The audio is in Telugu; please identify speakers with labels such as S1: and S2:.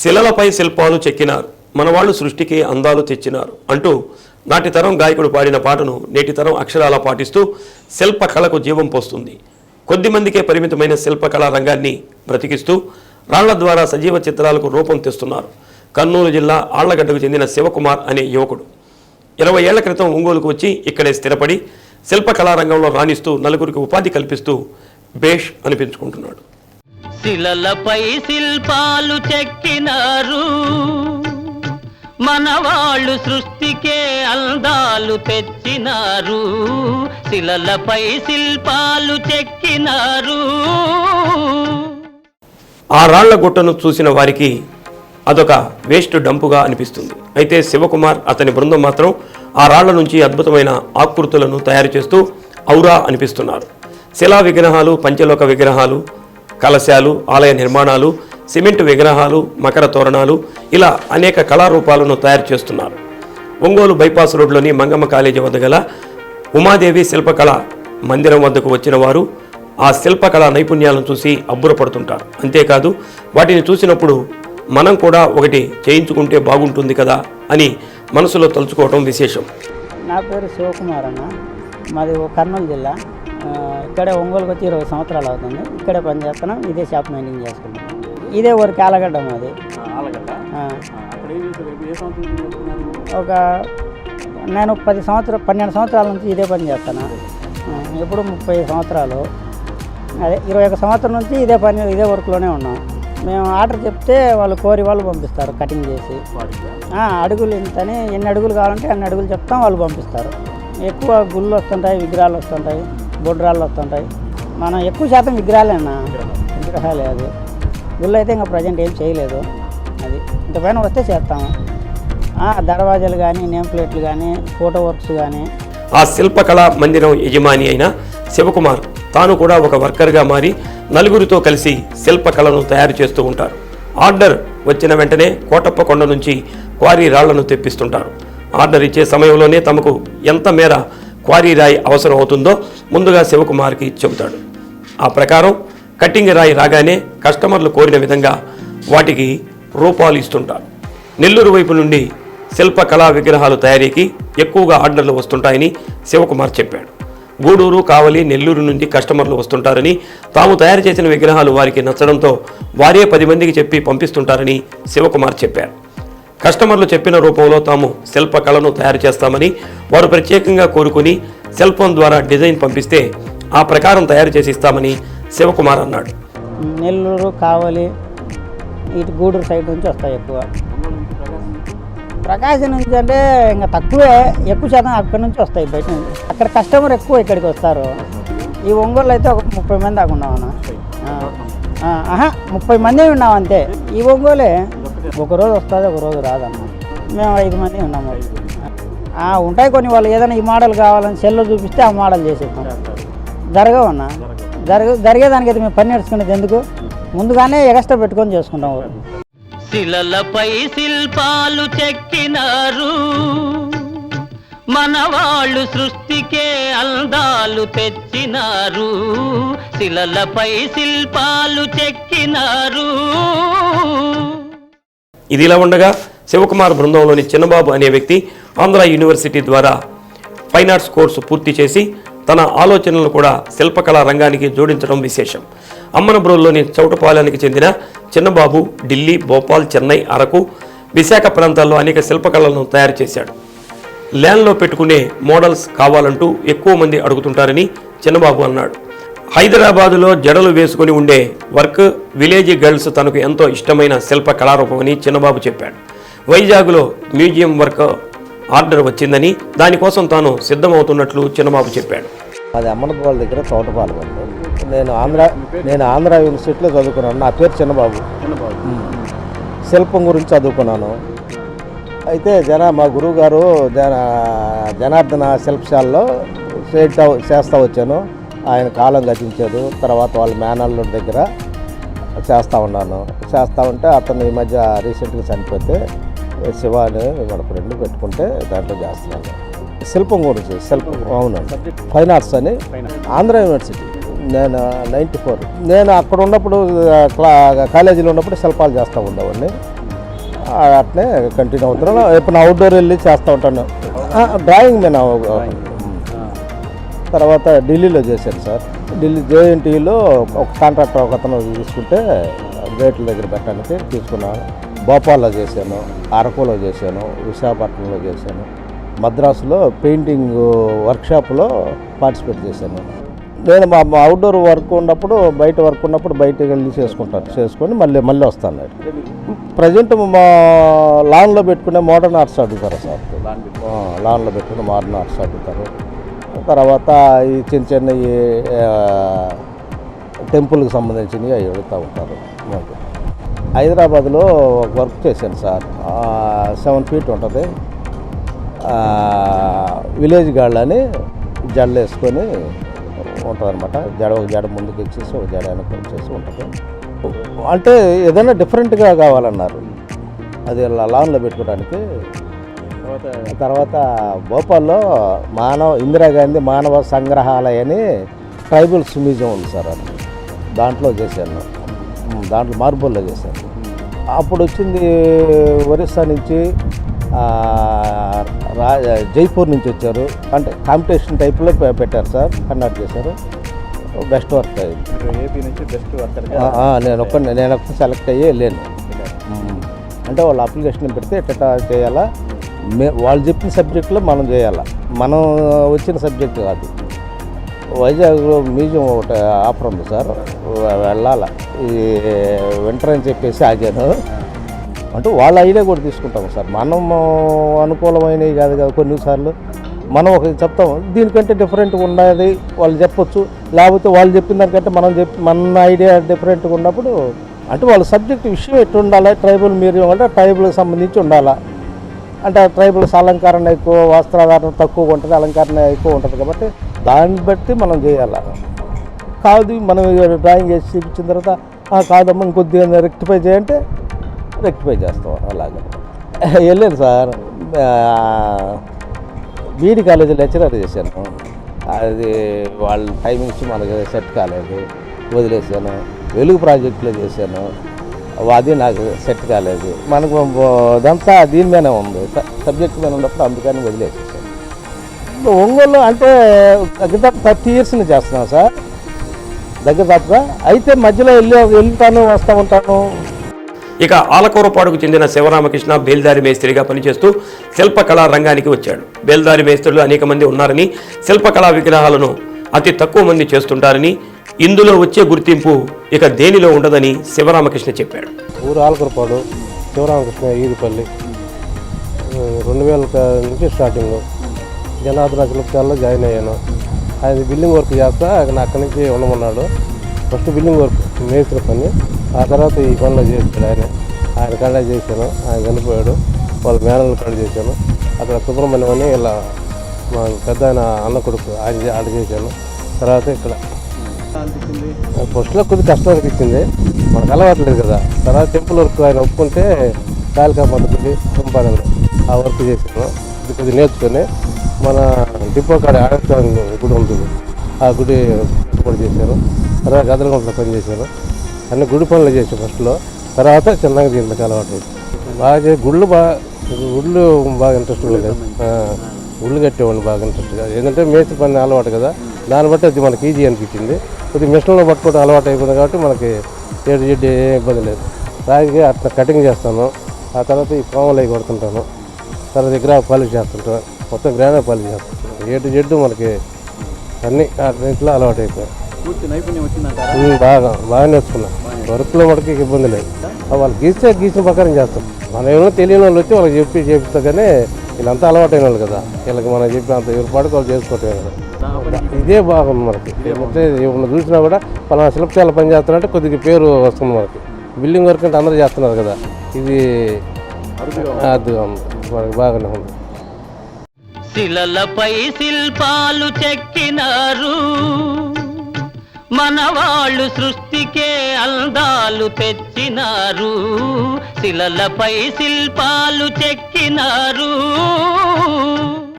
S1: శిలలపై శిల్పాలు చెక్కినారు. మనవాళ్ళు సృష్టికి అందాలు తెచ్చినారు అంటూ నాటి తరం గాయకుడు పాడిన పాటను నేటి తరం అక్షరాల పాటిస్తూ శిల్పకళకు జీవం పోస్తుంది. కొద్దిమందికే పరిమితమైన శిల్పకళా రంగాన్ని బ్రతికిస్తూ రాళ్ళ ద్వారా సజీవ చిత్రాలకు రూపం తెస్తున్నారు. కర్నూలు జిల్లా ఆళ్ళగడ్డకు చెందిన శివకుమార్ అనే యువకుడు. ఇరవై ఏళ్ళ క్రితం ఒంగోలుకు వచ్చి ఇక్కడే స్థిరపడి శిల్పకళా రంగంలో రాణిస్తూ నలుగురికి ఉపాధి కల్పిస్తూ బేష్ అనిపించుకుంటున్నాడు.
S2: శిలలపై శిల్పాలు చెక్కినారు. మనవాళ్ళు సృష్టికే అందాలు తెచ్చినారు. శిలలపై శిల్పాలు చెక్కినారు.
S1: ఆ రాళ్ళ గుట్టను చూసిన వారికి అదొక వేస్ట్ డంపుగా అనిపిస్తుంది. అయితే శివకుమార్ అతని బృందం మాత్రం ఆ రాళ్ళ నుంచి అద్భుతమైన ఆకృతులను తయారు చేస్తూ ఔరా అనిపిస్తున్నారు. శిలా విగ్రహాలు పంచలోక విగ్రహాలు కలశాలు ఆలయ నిర్మాణాలు సిమెంట్ విగ్రహాలు మకర తోరణాలు ఇలా అనేక కళారూపాలను తయారు చేస్తున్నారు. ఒంగోలు బైపాస్ రోడ్లోని మంగమ్మ కాలేజీ వద్ద గల ఉమాదేవి శిల్పకళ మందిరం వద్దకు వచ్చిన వారు ఆ శిల్పకళ నైపుణ్యాలను చూసి అబ్బురపడుతుంటారు. అంతేకాదు వాటిని చూసినప్పుడు మనం కూడా ఒకటి చేయించుకుంటే బాగుంటుంది కదా అని మనసులో తలుచుకోవటం విశేషం.
S3: నా పేరు శివకుమార్ అన్న. మాది కర్నూలు జిల్లా. ఇక్కడే ఒంగోలుకి వచ్చి ఇరవై సంవత్సరాలు అవుతుంది. ఇక్కడే పని చేస్తున్నాం ఇదే షాప్ మెయింటైన్ చేసుకుంటాం ఇదే ఊరికి ఆలగడ్డ మాది. ఒక నేను పది సంవత్సరాలు పన్నెండు సంవత్సరాల నుంచి ఇదే పని చేస్తాను ఆ, ఇప్పుడు ముప్పై సంవత్సరాలు. అదే ఇరవై ఒక సంవత్సరం నుంచి ఇదే పని ఇదే వర్క్లోనే ఉన్నాం. మేము ఆర్డర్ చెప్తే వాళ్ళు కోరి వాళ్ళు పంపిస్తారు కటింగ్ చేసి. అడుగులు ఇంతని ఎన్ని అడుగులు కావాలంటే అన్ని అడుగులు చెప్తాం వాళ్ళు పంపిస్తారు. ఎక్కువ గుళ్ళు వస్తుంటాయి విగ్రహాలు వస్తుంటాయి. బొడ్రాళ్ళు వస్తుంటాయి. మనం ఎక్కువ శాతం విగ్రహాలేనా? విగ్రహాలే అది గుళ్ళు అయితే ఇంకా ప్రజెంట్ ఏం చేయలేదు. అది ఇంతపైన వస్తే చేస్తాము. దర్వాజలు దర్వాజాలు కానీ నేమ్ ప్లేట్లు కానీ ఫోటో వర్క్స్ కానీ
S1: ఆ శిల్పకళా మందిరం యజమాని అయిన శివకుమార్ తాను కూడా ఒక వర్కర్గా మారి నలుగురితో కలిసి శిల్పకళను తయారు చేస్తూ ఉంటారు. ఆర్డర్ వచ్చిన వెంటనే కోటప్ప కొండ నుంచి క్వారీ రాళ్ళను తెప్పిస్తుంటారు. ఆర్డర్ ఇచ్చే సమయంలోనే తమకు ఎంత మేర క్వారీ రాయి అవసరం అవుతుందో ముందుగా శివకుమార్కి చెబుతాడు. ఆ ప్రకారం కట్టింగ్ రాయి రాగానే కస్టమర్లు కోరిన విధంగా వాటికి రూపాలు ఇస్తుంటారు. నెల్లూరు వైపు నుండి శిల్ప కళా విగ్రహాలు తయారీకి ఎక్కువగా ఆర్డర్లు వస్తుంటాయని శివకుమార్ చెప్పాడు. గూడూరు కావలి నెల్లూరు నుండి కస్టమర్లు వస్తుంటారని తాము తయారు చేసిన విగ్రహాలు వారికి నచ్చడంతో వారే పది మందికి చెప్పి పంపిస్తుంటారని శివకుమార్ చెప్పారు. కస్టమర్లు చెప్పిన రూపంలో తాము శిల్పకళను తయారు చేస్తామని వారు ప్రత్యేకంగా కోరుకుని సెల్ ఫోన్ ద్వారా డిజైన్ పంపిస్తే ఆ ప్రకారం తయారు చేసి ఇస్తామని శివకుమార్ అన్నాడు.
S3: నెల్లూరు కావలి ఇటు గూడూరు సైడ్ నుంచి వస్తాయి ఎక్కువ. ప్రకాశం నుంచి అంటే ఇంకా తక్కువే ఎక్కువ శాతం అక్కడి నుంచి వస్తాయి బయట నుంచి. అక్కడ కస్టమర్ ఎక్కువ ఇక్కడికి వస్తారు. ఈ ఒంగోలు అయితే ఒక ముప్పై మంది దాకా ఉన్నాం అన్న. ముప్పై మంది ఉన్నాం అంతే. ఈ ఒంగోలే ఒకరోజు వస్తుంది ఒకరోజు రాదమ్మ. మేము ఐదు మంది ఉన్నాము ఆ, ఉంటాయి కొన్ని వాళ్ళు. ఏదైనా ఈ మోడల్ కావాలని సెల్లో చూపిస్తే ఆ మోడల్ చేసేస్తాం జరగవన్నా జరగ జరిగేదానికైతే మేము పని నేర్చుకునేది ఎందుకు? ముందుగానే ఎక్స్ట్రా పెట్టుకొని చేసుకుంటాం
S2: శిలలపై శిల్పాలు చెక్కినారు. మన వాళ్ళు సృష్టికే అందాలు తెచ్చినారు. శిలలపై శిల్పాలు చెక్కినారు.
S1: ఇది ఇలా ఉండగా శివకుమార్ బృందంలోని చిన్నబాబు అనే వ్యక్తి ఆంధ్ర యూనివర్సిటీ ద్వారా ఫైన్ ఆర్ట్స్ కోర్సు పూర్తి చేసి తన ఆలోచనలను కూడా శిల్పకళా రంగానికి జోడించడం విశేషం. అమ్మనబ్రోల్లోని చౌటపాలెనికి చెందిన చిన్నబాబు ఢిల్లీ భోపాల్ చెన్నై అరకు విశాఖ ప్రాంతాల్లో అనేక శిల్పకళలను తయారు చేశాడు. ల్యాండ్లో పెట్టుకునే మోడల్స్ కావాలంటూ ఎక్కువ మంది అడుగుతుంటారని చిన్నబాబు అన్నాడు. హైదరాబాదులో జడలు వేసుకొని ఉండే వర్క్ విలేజ్ గర్ల్స్ తనకు ఎంతో ఇష్టమైన శిల్ప కళారూపమని చిన్నబాబు చెప్పాడు. వైజాగ్లో మ్యూజియం వర్క్ ఆర్డర్ వచ్చిందని దానికోసం తాను సిద్ధమవుతున్నట్లు చిన్నబాబు చెప్పాడు.
S4: అది అమ్మనపాల దగ్గర తోటపాలెం నేను ఆంధ్ర నేను ఆంధ్ర యూనివర్సిటీలో చదువుకున్నాను. నా పేరు చిన్నబాబు. శిల్పం గురించి చదువుకున్నాను. అయితే జన మా గురువు గారు జన జనార్దన శిల్పశాలలో చేస్తా చేస్తూ వచ్చాను. ఆయన కాలం గతించాడు. తర్వాత వాళ్ళ మేనల్లుడి దగ్గర చేస్తూ ఉన్నాను. చేస్తూ ఉంటే అతను ఈ మధ్య రీసెంట్గా చనిపోతే శివ అని మన ఫ్రెండ్ పెట్టుకుంటే దాంట్లో చేస్తున్నాను. శిల్పం గురించి శిల్పం అవును. ఫైన్ ఆర్ట్స్ అని ఆంధ్ర యూనివర్సిటీ. నేను నైంటీ ఫోర్. నేను అక్కడ ఉన్నప్పుడు క్లా కాలేజీలో ఉన్నప్పుడు శిల్పాలు చేస్తూ ఉండేవాడిని. అట్నే కంటిన్యూ అవుతున్నాను. ఇప్పుడు అవుట్డోర్ వెళ్ళి చేస్తూ ఉంటాను. డ్రాయింగ్ నేను తర్వాత ఢిల్లీలో చేశాను సార్. ఢిల్లీ జేఎన్టీలో ఒక కాంట్రాక్టర్ ఒక అతను తీసుకుంటే గేట్ల దగ్గర పెట్టడానికి తీసుకున్నాను భోపాల్లో చేశాను అరకులో చేశాను విశాఖపట్నంలో చేశాను. మద్రాసులో పెయింటింగ్ వర్క్షాప్లో పార్టిసిపేట్ చేశాను. నేను మా అవుట్డోర్ వర్క్ ఉన్నప్పుడు బయట వర్క్ ఉన్నప్పుడు బయటకు వెళ్ళి చేసుకుంటాను. చేసుకొని మళ్ళీ మళ్ళీ వస్తాను ప్రజెంట్ మా లాన్లో పెట్టుకునే మోడర్న్ ఆర్ట్స్ అడుగుతారు సార్. లాన్లో పెట్టుకునే మోడర్న్ ఆర్ట్స్ అడుగుతారు తర్వాత ఈ చిన్న చిన్న ఈ టెంపుల్కి సంబంధించినవి అవి వెళుతూ ఉంటారు. మాకు. హైదరాబాద్లో ఒక వర్క్ చేశాను సార్. సెవెన్ ఫీట్ ఉంటుంది. విలేజ్ గాళ్ళని జడలు వేసుకొని ఉంటుంది అనమాట జడ ఒక జడ ముందుకు ఇచ్చేసి ఒక జడ వెనక్కి వచ్చేసి ఉంటుంది. అంటే ఏదైనా డిఫరెంట్గా కావాలన్నారు. అది లాన్లో పెట్టుకోవడానికి తర్వాత భోపాల్లో మానవ ఇందిరాగాంధీ మానవ సంగ్రహాలయ అని ట్రైబల్స్ మ్యూజియం ఉంది సార్ అది. దాంట్లో చేశాను. దాంట్లో మార్బుల్లో చేశాను. అప్పుడు వచ్చింది ఒరిస్సా నుంచి రా జైపూర్ నుంచి వచ్చారు. అంటే కాంపిటీషన్ టైప్లో పెట్టారు సార్ కండక్ట్ చేశారు. బెస్ట్ వర్క్
S5: ఏపీ నుంచి బెస్ట్ వర్కర్
S4: ఆ, నేను ఒక్క నేను ఒక్క సెలెక్ట్ అయ్యి వెళ్ళాను. ఉమ్. అంటే వాళ్ళు అప్లికేషన్ పెడితే ఎట్ట చేయాలా? మే వాళ్ళు చెప్పిన సబ్జెక్టులో మనం చేయాలి. మనం వచ్చిన సబ్జెక్ట్ కాదు వైజాగ్లో మ్యూజియం ఒకటి ఆఫర్ ఉంది సార్. వెళ్ళాలి వెళ్ళాల. ఈ వింటర్ అని చెప్పేసి ఆగాను. అంటే వాళ్ళ ఐడియా కూడా తీసుకుంటాం సార్. మనం అనుకూలమైనవి కాదు కదా కొన్నిసార్లు మనం ఒక చెప్తాం. దీనికంటే డిఫరెంట్గా ఉన్నది వాళ్ళు చెప్పొచ్చు. లేకపోతే వాళ్ళు చెప్పిన దానికంటే మనం చెప్పి మన ఐడియా డిఫరెంట్గా ఉన్నప్పుడు అంటే వాళ్ళ సబ్జెక్ట్ విషయం ఎట్టు ఉండాలి ట్రైబల్ మ్యూజియం అంటే ట్రైబల్కి సంబంధించి ఉండాలా? అంటే ట్రైబల్స్ అలంకరణ ఎక్కువ వస్త్రాధారణ తక్కువ ఉంటుంది అలంకరణ ఎక్కువ ఉంటుంది కాబట్టి దాన్ని బట్టి మనం చేయాలి? కాదు మనం డ్రాయింగ్ చేసి చూపించిన తర్వాత "ఆ, కాదమ్మా ఇంకొద్దిగా రెక్టిఫై చేయంటే రెక్టిఫై చేస్తాం. అలాగే. వెళ్ళాను సార్. బీడి కాలేజీ లెక్చరర్ చేశాను. అది వాళ్ళ టైమింగ్స్ మనకి సెట్ కాలేదు. వదిలేసాను వెలుగు ప్రాజెక్టులో చేశాను. అది నాకు సెట్ కాలేదు. మనకు అదంతా దీని మీద ఉంది. సబ్జెక్ట్ మీద ఉన్నప్పుడు అందుకని వదిలేసేసాను. ఒంగోలు అంటే దగ్గర థర్టీ ఇయర్స్ నుంచి చేస్తున్నాను సార్. దగ్గర తప్ప అయితే మధ్యలో వెళ్ళి వెళ్తాను వస్తూ ఉంటాను.
S1: ఇక ఆలకూరపాడుకు చెందిన శివరామకృష్ణ బేల్దారి మేస్త్రిగా పనిచేస్తూ శిల్పకళా రంగానికి వచ్చాడు. బేల్దారి మేస్త్రులు అనేక మంది ఉన్నారని శిల్పకళా విగ్రహాలను అతి తక్కువ మంది చేస్తుంటారని ఇందులో వచ్చే గుర్తింపు ఇక దేనిలో ఉండదని శివరామకృష్ణ చెప్పాడు
S6: ఊరు ఆలకరపాడు శివరామకృష్ణ ఈదిపల్లి. రెండు వేల నుంచి స్టార్టింగ్. జనార్దన శిల్పశాలలో జాయిన్ అయ్యాను. ఆయన బిల్డింగ్ వర్క్ చేస్తా ఆయన అక్కడి నుంచి ఉండమన్నాడు. ఫస్ట్ బిల్డింగ్ వర్క్ మేస్త్రి పని. ఆ తర్వాత ఈ పనిలో చేస్తాడు ఆయన. ఆయన కళ్ళ చేశాను. ఆయన చనిపోయాడు. వాళ్ళ మేనలు కళ్ళు చేశాను. అక్కడ సుబ్రహ్మణ్యం అని ఇలా మా పెద్ద ఆయన అన్న కొడుకు ఆయన ఆడ చేశాను. తర్వాత ఇక్కడ ఫస్ట్లో కొద్దిగా కష్టం అనిపించింది. మనకు అలవాటు లేదు కదా. తర్వాత టెంపుల్ వర్క్ ఆయన ఒప్పుకుంటే కాలికా పద్ధతి సంపాదనలు ఆ వర్క్ చేశాను ఇది కొద్దిగా నేర్చుకొని మన డిపో కాడ ఆడస్వామి గుడి ఉంటుంది ఆ గుడి కూడా చేశారు. తర్వాత గదలగుంటలో పని చేశాను అన్ని గుడి పనులు చేశాను ఫస్ట్లో. తర్వాత చిన్నగా దీంట్లోకి అలవాటు. బాగా గుళ్ళు బాగా గుళ్ళు బాగా ఇంట్రెస్ట్ ఉండేది గుళ్ళు కట్టేవాడిని బాగా ఇంట్రెస్ట్గా ఏంటంటే మేస్త్రి పని అలవాటు కదా. దాన్ని బట్టి అది మనకి ఈజీ అనిపించింది. కొద్దిగా మిషన్లో పట్టుకోవడం అలవాటు అయిపోయింది కాబట్టి మనకి ఏడు జిడ్డు ఏ ఇబ్బంది లేదు. రాగి అట్లా కటింగ్ చేస్తాను. ఆ తర్వాత ఈ పాములు అవి కొడుతుంటాను. తర్వాత దగ్గర పాలిష్ చేస్తుంటాను. మొత్తం గ్రానైట్ పాలిష్ చేస్తుంటాను. ఏడు జిడ్డు మనకి అన్ని అన్నింటిలో అలవాటు అయిపోయాయి. బాగా బాగా నేర్చుకున్నా. వర్క్లో మనకి ఇబ్బంది లేదు. వాళ్ళు గీస్తే గీసిన ప్రకారం చేస్తాం. మనం ఏమో తెలియని వాళ్ళు వచ్చి వాళ్ళకి చెప్పి చేపిస్తా కానీ వీళ్ళంతా అలవాటైన వాళ్ళు కదా. వీళ్ళకి మనం చెప్పి అంత ఎవరు వాళ్ళు కూడా ఇదే బాగుంది మనకి. అంటే ఎవరిని చూసినా కూడా పలానా శిల్పశాల పని కొద్దిగా పేరు వస్తుంది మనకి. బిల్డింగ్ వర్క్ అంటే అందరూ చేస్తున్నారు కదా. ఇది అద్దుగా ఉంది. మనకి బాగానే ఉంది.
S2: శిలలపై శిల్పాలు చెక్కినారు. మన వాళ్ళు సృష్టికే అందాలు తెచ్చినారు. శిలలపై శిల్పాలు చెక్కినారు.